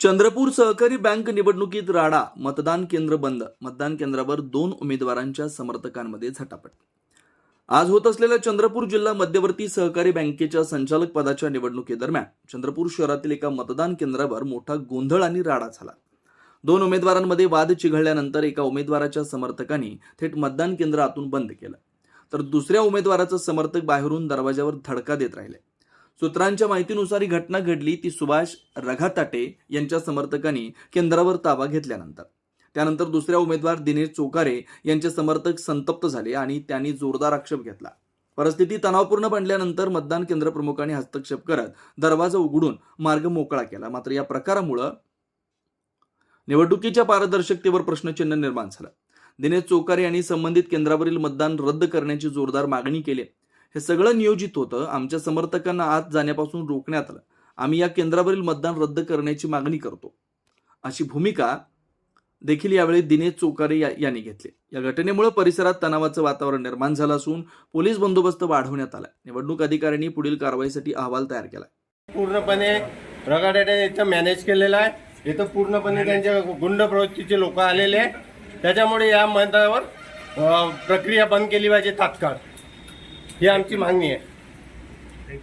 चंद्रपूर सहकारी बँक निवडणुकीत राडा मतदान केंद्र बंद मतदान केंद्रावर दोन उमेदवारांच्या समर्थकांमध्ये झटापट. आज होत असलेल्या चंद्रपूर जिल्हा मध्यवर्ती सहकारी बँकेच्या संचालक पदाच्या निवडणुकीदरम्यान चंद्रपूर शहरातील एका मतदान केंद्रावर मोठा गोंधळ आणि राडा झाला. दोन उमेदवारांमध्ये वाद चिघळल्यानंतर एका उमेदवाराच्या समर्थकांनी थेट मतदान केंद्र आतून बंद केलं. तर दुसऱ्या उमेदवाराचं समर्थक बाहेरून दरवाजावर धडका देत राहिले. सूत्रांच्या माहितीनुसार ही घटना घडली ती सुभाष रघाताटे यांच्या समर्थकांनी केंद्रावर ताबा घेतल्यानंतर. त्यानंतर दुसऱ्या उमेदवार दिनेश चोकारे यांचे समर्थक संतप्त झाले आणि त्यांनी जोरदार आक्षेप घेतला. परिस्थिती तणावपूर्ण बनल्यानंतर मतदान केंद्र प्रमुखांनी हस्तक्षेप करत दरवाजा उघडून मार्ग मोकळा केला. मात्र या प्रकारामुळं निवडणुकीच्या पारदर्शकतेवर प्रश्नचिन्ह निर्माण झालं. दिनेश चोकारे यांनी संबंधित केंद्रावरील मतदान रद्द करण्याची जोरदार मागणी केली हे सगळं नियोजित होतं. आमच्या समर्थकांना आत जाण्यापासून रोखण्यात आलं. आम्ही या केंद्रावरील मतदान रद्द करण्याची मागणी करतो. अशी भूमिका देखील यावेळी दिनेश चोकारे या- यांनी घेतली. या घटनेमुळे परिसरात तणावाचं वातावरण निर्माण झालं असून पोलीस बंदोबस्त वाढवण्यात आला. निवडणूक अधिकाऱ्यांनी पुढील कारवाईसाठी अहवाल तयार केला. पूर्णपणे रगाड्याने इथं मॅनेज केलेलं आहे. इथं पूर्णपणे त्यांच्या गुंड प्रवृत्तीचे लोक आलेले आहे त्याच्यामुळे या मतदानावर अं, प्रक्रिया बंद केली पाहिजे तात्काळ. ही आमची मागणी आहे